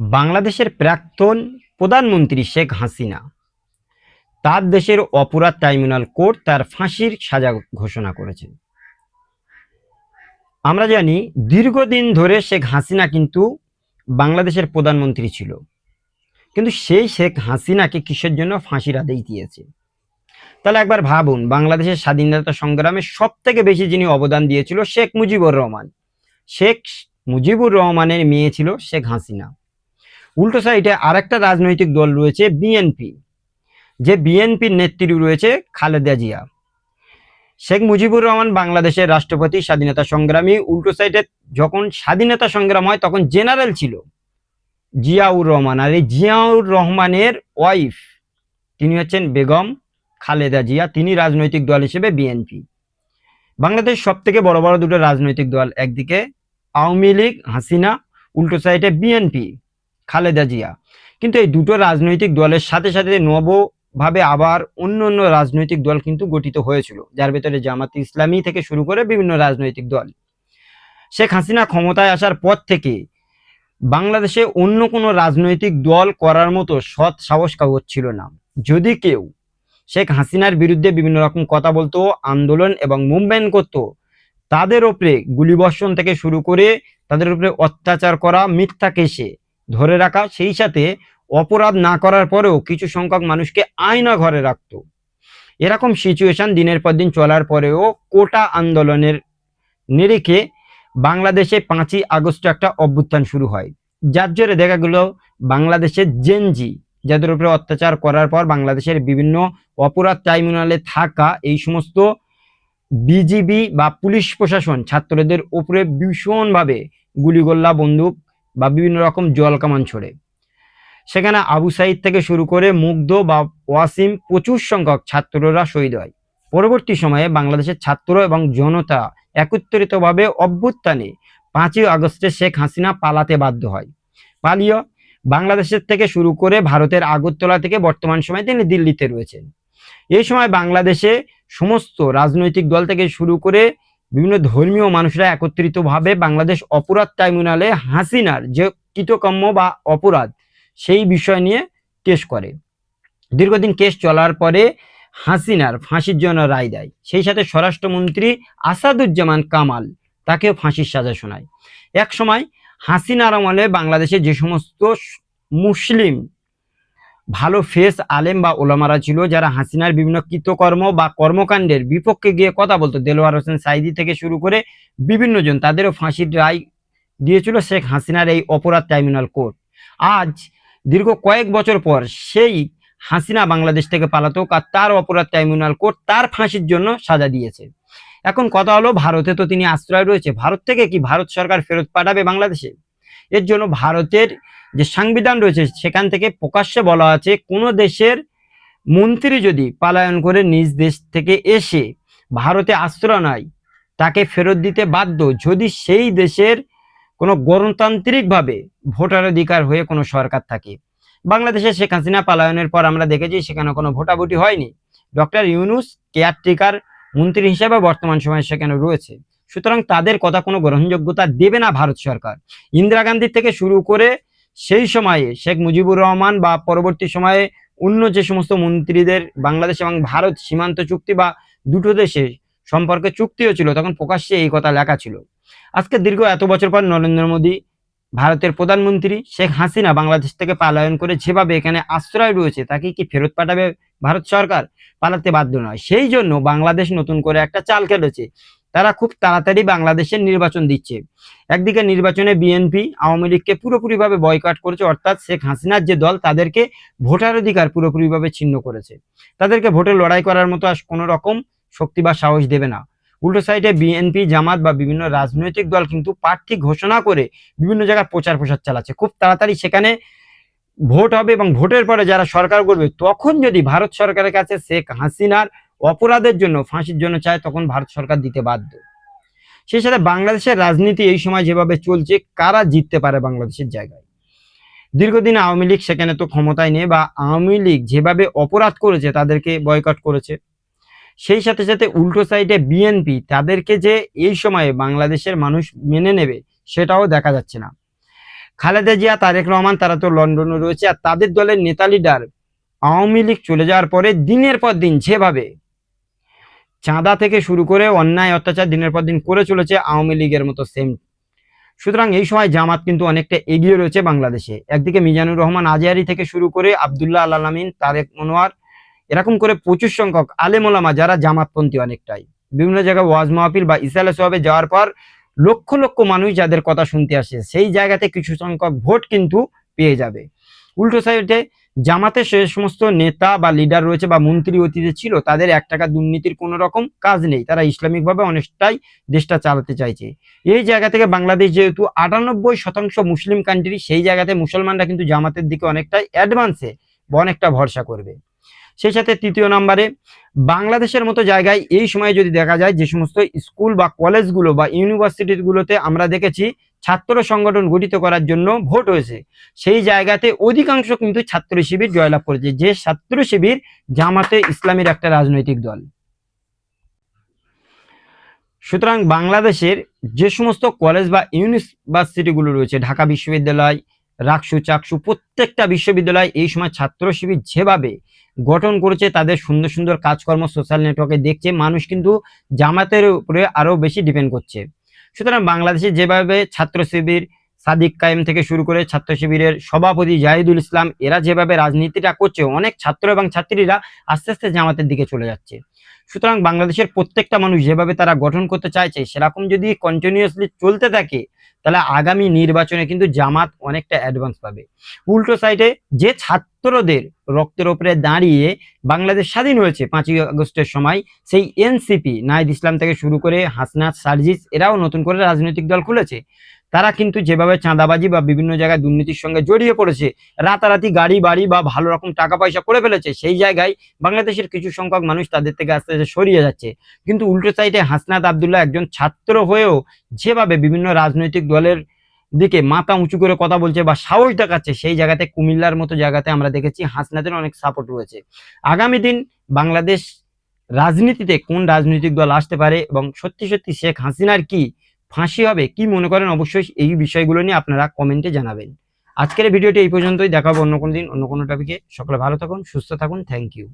বাংলাদেশের প্রাক্তন প্রধানমন্ত্রী শেখ হাসিনা, তার দেশের অপরাধ ট্রাইব্যুনাল কোর্ট তার ফাঁসির সাজা ঘোষণা করেছেন আমরা জানি দীর্ঘদিন ধরে শেখ হাসিনা কিন্তু বাংলাদেশের প্রধানমন্ত্রী ছিল। কিন্তু সেই শেখ হাসিনাকে কিসের জন্য ফাঁসির আদেশ দিয়েছে? তাহলে একবার ভাবুন, বাংলাদেশের স্বাধীনতা সংগ্রামে সব থেকে বেশি যিনি অবদান দিয়েছিল শেখ মুজিবুর রহমান। শেখ মুজিবুর রহমানের মেয়ে ছিল শেখ হাসিনা। উল্টো সাইডে আরেকটা রাজনৈতিক দল রয়েছে বিএনপি যে বিএনপির নেত্রী রয়েছে খালেদা জিয়া। শেখ মুজিবুর রহমান বাংলাদেশের রাষ্ট্রপতি, স্বাধীনতা সংগ্রামী। উল্টো সাইডে যখন স্বাধীনতা সংগ্রাম হয়, তখন জেনারেল ছিল জিয়াউর রহমান। আর এই জিয়াউর রহমানের ওয়াইফ, তিনি হচ্ছেন বেগম খালেদা জিয়া। তিনি রাজনৈতিক দল হিসেবে বিএনপি বাংলাদেশ সব থেকে বড় বড় দুটো রাজনৈতিক দল, একদিকে আওয়ামী লীগ, হাসিনা, উল্টো সাইডে বিএনপি খালেদা জিয়া। কিন্তু এই দুটো রাজনৈতিক দলের সাথে সাথে নবভাবে আবার অন্য অন্য রাজনৈতিক দল কিন্তু গঠিত হয়েছিল, যার ভেতরে জামাত ইসলামী থেকে শুরু করে বিভিন্ন রাজনৈতিক দল। শেখ হাসিনা ক্ষমতায় আসার পর থেকে বাংলাদেশে অন্য কোনো রাজনৈতিক দল করার মতো সৎ সাহস কাগজ ছিল না। যদি কেউ শেখ হাসিনার বিরুদ্ধে বিভিন্ন রকম কথা বলতো, আন্দোলন এবং মুভমেন্ট করতো, তাদের ওপরে গুলিবর্ষণ থেকে শুরু করে তাদের উপরে অত্যাচার করা, মিথ্যা কেসে ধরে রাখা, সেই সাথে অপরাধ না করার পরেও কিছু সংখ্যক মানুষকে আয়না ঘরে রাখত। এরকম সিচুয়েশন দিনের পর দিন চলার পরেও কোটা আন্দোলনের নিরিখে বাংলাদেশে পাঁচই আগস্ট একটা অভ্যুত্থান শুরু হয়। যার জেরে দেখা গেল বাংলাদেশের জেনজি যাদের উপরে অত্যাচার করার পর বাংলাদেশের বিভিন্ন অপরাধ ট্রাইব্যুনালে থাকা এই সমস্ত বিজিবি বা পুলিশ প্রশাসন ছাত্রদের উপরে ভীষণভাবে গুলিগোল্লা, বন্দুক বা বিভিন্ন রকম জল কামান ছড়ে। সেখানে আবু সাইদ থেকে শুরু করে মুগ্ধ বা ওয়াসিম প্রচুর সংখ্যক ছাত্ররা শহীদ হয়। পরবর্তী সময়ে বাংলাদেশের ছাত্র এবং জনতা একত্রিতভাবে অভ্যুত্থানে পাঁচই আগস্টে শেখ হাসিনা পালাতে বাধ্য হয়। পালিয়ে বাংলাদেশের থেকে শুরু করে ভারতের আগরতলা থেকে বর্তমান সময়ে তিনি দিল্লিতে রয়েছেন। এই সময় বাংলাদেশে সমস্ত রাজনৈতিক দল থেকে শুরু করে বিভিন্ন ধর্মীয় মানুষরা একত্রিতভাবে বাংলাদেশ অপরাধ ট্রাইব্যুনালে হাসিনার যে কৃতকর্ম বা অপরাধ, সেই বিষয় নিয়ে কেস করে। দীর্ঘদিন কেস চলার পরে হাসিনার ফাঁসির জন্য রায় দেয়। সেই সাথে স্বরাষ্ট্রমন্ত্রী আসাদুজ্জামান কামাল তাকেও ফাঁসির সাজা শোনায়। এক সময় হাসিনার আমলে বাংলাদেশে যে সমস্ত মুসলিম ভালো ফেস আলেম বা ওলামারা ছিল যারা হাসিনার বিভিন্ন কৃতকর্ম বা কর্মকাণ্ডের বিপক্ষে গিয়ে কথা বলতো। দেলোয়ার হোসেন সাইদি থেকে শুরু করে বিভিন্ন জন তাদেরও ফাঁসির রায় দিয়েছিল শেখ হাসিনার এই অপরাধ ট্রাইব্যুনাল কোর্ট। আজ দীর্ঘ কয়েক বছর পর সেই হাসিনা বাংলাদেশ থেকে পালাতো আর তার অপরাধ ট্রাইব্যুনাল কোর্ট তার ফাঁসির জন্য সাজা দিয়েছে। এখন কথা হলো, ভারতে তো তিনি আশ্রয় রয়েছে। ভারত থেকে কি ভারত সরকার ফেরত পাঠাবে বাংলাদেশে? এর জন্য ভারতের যে সংবিধান রয়েছে সেখান থেকে প্রকাশ্যে বলা আছে, কোনো দেশের মন্ত্রী যদি পালায়ন করে নিজ দেশ থেকে এসে ভারতে আশ্রয় নেয়, তাকে ফেরত দিতে বাধ্য যদি সেই দেশের কোনো গণতান্ত্রিকভাবে ভোটার অধিকার হয়ে কোনো সরকার থাকে। বাংলাদেশে শেখ হাসিনা পালায়নের পর আমরা দেখেছি সেখানে কোনো ভোটাভুটি হয়নি। ডক্টর ইউনুস কেয়ারটেকার মন্ত্রী হিসেবে বর্তমান সময়ে সেখানে রয়েছে। সুতরাং তাদের কথা কোনো গ্রহণযোগ্যতা দেবে না ভারত সরকার। ইন্দিরা গান্ধী থেকে শুরু করে সেই সময়ে শেখ মুজিবুর রহমান বা পরবর্তী সময়ে অন্য যে সমস্ত মন্ত্রীদের বাংলাদেশ এবং ভারত সীমান্ত চুক্তি বা দুটো দেশে সম্পর্কে চুক্তিও ছিল, তখন প্রকাশ্যে এই কথা লেখা ছিল। আজকে দীর্ঘ এত বছর পর নরেন্দ্র মোদী ভারতের প্রধানমন্ত্রী শেখ হাসিনা বাংলাদেশ থেকে পালায়ন করে যেভাবে এখানে আশ্রয় রয়েছে, তাকে কি ফেরত পাঠাবে ভারত সরকার? পালাতে বাধ্য নয়। সেই জন্য বাংলাদেশ নতুন করে একটা চাল খেলেছে। তারা খুব তাড়াতাড়ি বাংলাদেশের নির্বাচন দিচ্ছে। একদিকে নির্বাচনে বিএনপি আওয়ামী লীগকে পুরোপুরিভাবে বয়কট করেছে, অর্থাৎ শেখ হাসিনার যে দল, তাদেরকে ভোটার অধিকার পুরোপুরিভাবে ছিন্ন করেছে। তাদেরকে ভোটে লড়াই করার মতো আর কোনো রকম শক্তি বা সাহস দেবে না। উল্টো সাইডে বিএনপি, জামাত বা বিভিন্ন রাজনৈতিক দল কিন্তু প্রার্থী ঘোষণা করে বিভিন্ন জায়গায় প্রচার প্রসার চালাচ্ছে। খুব তাড়াতাড়ি সেখানে ভোট হবে এবং ভোটের পরে যারা সরকার করবে তখন যদি ভারত সরকারের কাছে শেখ হাসিনার অপরাধের জন্য, ফাঁসির জন্য চায় তখন ভারত সরকার দিতে বাধ্য। সেই সাথে বাংলাদেশের রাজনীতি এই সময় যেভাবে চলছে, কারা জিততে পারে বাংলাদেশের জায়গায়? দীর্ঘদিন আওয়ামী লীগ সেখানে তো ক্ষমতায় নেই বা আওয়ামী লীগ যেভাবে অপরাধ করেছে, তাদেরকে বয়কট করেছে, সেই সাথে সাথে উল্টো সাইডে বিএনপি তাদেরকে যে এই সময়ে বাংলাদেশের মানুষ মেনে নেবে, সেটাও দেখা যাচ্ছে না। খালেদা জিয়া, তারেক রহমান, তারা তো লন্ডনে রয়েছে আর তাদের দলের নেতা লিডার আওয়ামী লীগ চলে যাওয়ার পরে দিনের পর দিন যেভাবে চাঁদা থেকে শুরু করে অন্যায়, অত্যাচার দিনের পর দিন করে চলেছে আওয়ামী লীগের মতো সেম সুতরাং এই সময় জামাত কিন্তু অনেকটা এগিয়ে রয়েছে বাংলাদেশে। একদিকে মিজানুর রহমান আজহারি থেকে শুরু করে আবদুল্লাহ আল আলামিন, তারেক মনোয়ার, এরকম করে প্রচুর সংখ্যক আলেমোলামা যারা জামাতপন্থী অনেকটাই। বিভিন্ন জায়গায় ওয়াজ মাহফিল বা ইসালে সোহাবে যাওয়ার পর লক্ষ লক্ষ মানুষ যাদের কথা শুনতে আসে, সেই জায়গাতে কিছু সংখ্যক ভোট কিন্তু পেয়ে যাবে। উল্টো সাইডে জামাতে সে সমস্ত নেতা বা লিডার রয়েছে বা মন্ত্রী অতীতে ছিল, তাদের এক টাকা দুর্নীতির কোনো রকম কাজ নেই। তারা ইসলামিকভাবে অনেকটাই দেশটা চালাতে চাইছে। এই জায়গা থেকে বাংলাদেশ যেহেতু আটানব্বই শতাংশ মুসলিম কান্ট্রি সেই জায়গাতে মুসলমানরা কিন্তু জামাতের দিকে অনেকটাই অ্যাডভান্সে বা অনেকটা ভরসা করবে। সেই সাথে তৃতীয় নম্বরে, বাংলাদেশের মতো জায়গায় এই সময় যদি দেখা যায় যে সমস্ত স্কুল বা কলেজগুলো বা ইউনিভার্সিটিগুলোতে আমরা দেখেছি ছাত্র সংগঠন গঠিত করার জন্য ভোট হয়েছে। সেই জায়গাতে অধিকাংশ কিন্তু ছাত্র শিবির জয়লাভ করেছে, যে ছাত্র শিবির জামাতে ইসলামের একটা রাজনৈতিক দল। সুতরাং বাংলাদেশের যে সমস্ত কলেজ বা ইউনিভার্সিটিগুলো রয়েছে, ঢাকা বিশ্ববিদ্যালয়, রাকসু, চাকসু, প্রত্যেকটা বিশ্ববিদ্যালয় এই সময় ছাত্র শিবির যেভাবে গঠন করেছে, তাদের সুন্দর সুন্দর কাজকর্ম সোশ্যাল নেটওয়ার্কে দেখছে, মানুষ কিন্তু জামাতের উপরে আরও বেশি ডিপেন্ড করছে। সুতরাং বাংলাদেশে যেভাবে ছাত্র শিবির সাদিক কায়েম থেকে শুরু করে ছাত্র শিবিরের সভাপতি জাহিদুল ইসলাম, এরা যেভাবে রাজনীতিটা করছে, অনেক ছাত্র এবং ছাত্রীরা আস্তে আস্তে জামাতের দিকে চলে যাচ্ছে। সুতরাং বাংলাদেশের প্রত্যেকটা মানুষ যেভাবে তারা গঠন করতে চাইছে, সেরকম যদি কন্টিনিউয়াসলি চলতে থাকে, তাহলে আগামী নির্বাচনে কিন্তু জামাত অনেকটা অ্যাডভান্স পাবে। উল্টো সাইডে যে ছাত্রদের রক্তের ওপরে দাঁড়িয়ে বাংলাদেশ স্বাধীন হয়েছে পাঁচই আগস্টের সময়, সেই এনসিপি নাহিদ ইসলাম থেকে শুরু করে হাসনাত, সার্জিস, এরাও নতুন করে রাজনৈতিক দল খুলেছে। তারা কিন্তু যেভাবে চাঁদাবাজি বা বিভিন্ন জায়গায় দুর্নীতির সঙ্গে জড়িয়ে পড়েছে, রাতারাতি গাড়ি, বাড়ি বা ভালো রকম টাকা পয়সা করে ফেলেছে, সেই জায়গায় বাংলাদেশের কিছু সংখ্যক মানুষ তাদের থেকে আস্তে আস্তে সরিয়ে যাচ্ছে। কিন্তু উল্টো সাইডে হাসনাত আবদুল্লাহ একজন ছাত্র হয়েও যেভাবে বিভিন্ন রাজনৈতিক দলের দিকে মাথা উঁচু করে কথা বলছে বা সাহস দেখাচ্ছে, সেই জায়গাতে, কুমিল্লার মতো জায়গাতে আমরা দেখেছি হাসনাতের অনেক সাপোর্ট রয়েছে। আগামী দিন বাংলাদেশ রাজনীতিতে কোন রাজনৈতিক দল আসতে পারে এবং সত্যি সত্যি শেখ হাসিনার কি ফাঁসি হবে, কি মনে করেন? অবশ্যই এই বিষয়গুলো নিয়ে আপনারা কমেন্টে জানাবেন। আজকের ভিডিওটি এই পর্যন্তই, দেখাবো অন্য কোনো দিন, অন্য কোনো টপিকে সকলে ভালো থাকুন, সুস্থ থাকুন থ্যাংক ইউ